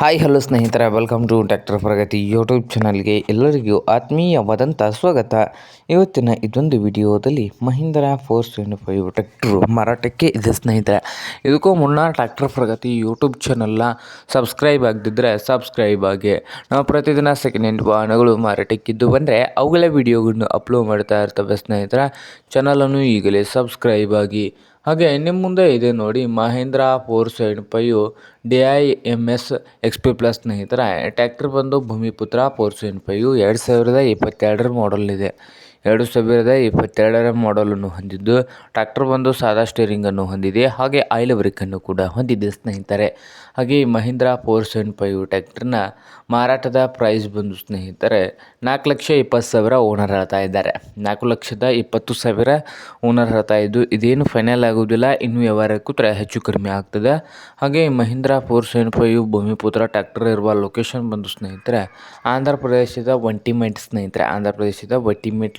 Hi hello ಸ್ನೇಹಿತರೆ. Welcome to doctor Pragati YouTube ಚಾನಲ್ಗೆ ಎಲ್ಲರಿಗೂ ಆತ್ಮೀಯವಾದಂಥ ಸ್ವಾಗತ. ಇವತ್ತಿನ ಇದೊಂದು ವಿಡಿಯೋದಲ್ಲಿ Mahindra four seventy five tractor ಮಾರಾಟಕ್ಕೆ ಇದೆ ಸ್ನೇಹಿತರೆ. ಇದಕ್ಕೂ ಮುನ್ನ ಟ್ರ್ಯಾಕ್ಟರ್ ಪ್ರಗತಿ ಯೂಟ್ಯೂಬ್ ಚಾನಲ್ನ ಸಬ್ಸ್ಕ್ರೈಬ್ ಆಗದಿದ್ದರೆ ಸಬ್ಸ್ಕ್ರೈಬ್ ಆಗಿ. ನಾವು ಪ್ರತಿದಿನ ಸೆಕೆಂಡ್ ಹ್ಯಾಂಡ್ ವಾಹನಗಳು ಮಾರಾಟಕ್ಕಿದ್ದು ಬಂದರೆ ಅವುಗಳ ವಿಡಿಯೋಗಳನ್ನು ಅಪ್ಲೋಡ್ ಮಾಡ್ತಾ ಇರ್ತವೆ ಸ್ನೇಹಿತರೆ. ಚಾನಲನ್ನು ಈಗಲೇ ಸಬ್ಸ್ಕ್ರೈಬ್ ಆಗಿ. ಹಾಗೆ ನಿಮ್ಮ ಮುಂದೆ ಇದೆ ನೋಡಿ Mahindra four seven five D I M S X P plus ಸ್ನೇಹಿತರ. ಟ್ಯಾಕ್ಟರ್ ಬಂದು ಭೂಮಿಪುತ್ರ ಫೋರ್ ಸೆವೆನ್ ಫೈವ್ ಎರಡು ಸಾವಿರದ ಇಪ್ಪತ್ತೆರಡರ ಮಾಡಲ್ ಇದೆ. ಎರಡು ಸಾವಿರದ ಇಪ್ಪತ್ತೆರಡರ ಮಾಡಲನ್ನು ಹೊಂದಿದ್ದು ಟ್ರ್ಯಾಕ್ಟರ್ ಬಂದು ಸಾದಾ ಸ್ಟೇರಿಂಗನ್ನು ಹೊಂದಿದೆ. ಹಾಗೆ ಆಯಿಲ್ ಬ್ರೇಕನ್ನು ಕೂಡ ಹೊಂದಿದೆ ಸ್ನೇಹಿತರೆ. ಹಾಗೆ ಈ ಮಹೀಂದ್ರ ಫೋರ್ ಸೆವೆನ್ ಫೈವ್ ಟ್ಯಾಕ್ಟರ್ನ ಮಾರಾಟದ ಪ್ರೈಸ್ ಬಂದು ಸ್ನೇಹಿತರೆ, ನಾಲ್ಕು ಲಕ್ಷ ಇಪ್ಪತ್ತು ಸಾವಿರ ಓನರ್ ಹೇಳ್ತಾ ಇದ್ದಾರೆ. ನಾಲ್ಕು ಲಕ್ಷದ ಇಪ್ಪತ್ತು ಸಾವಿರ ಓನರ್ ಹೇಳ್ತಾ ಇದ್ದು ಇದೇನು ಫೈನಲ್ ಆಗೋದಿಲ್ಲ, ಇನ್ನು ವ್ಯವಹಾರಕ್ಕೂ ಕೂತ್ರೆ ಹೆಚ್ಚು ಕಡಿಮೆ ಆಗ್ತದೆ. ಹಾಗೆ Mahindra Mahindra four seven five Bhumiputra tractor ಇರುವ ಲೊಕೇಶನ್ ಬಂದು ಸ್ನೇಹಿತರೆ, ಆಂಧ್ರ ಪ್ರದೇಶದ ಒಂಟಿಮೆಂಟ್ ಸ್ನೇಹಿತರೆ. ಆಂಧ್ರ ಪ್ರದೇಶದ ಒಂಟಿಮೆಂಟ್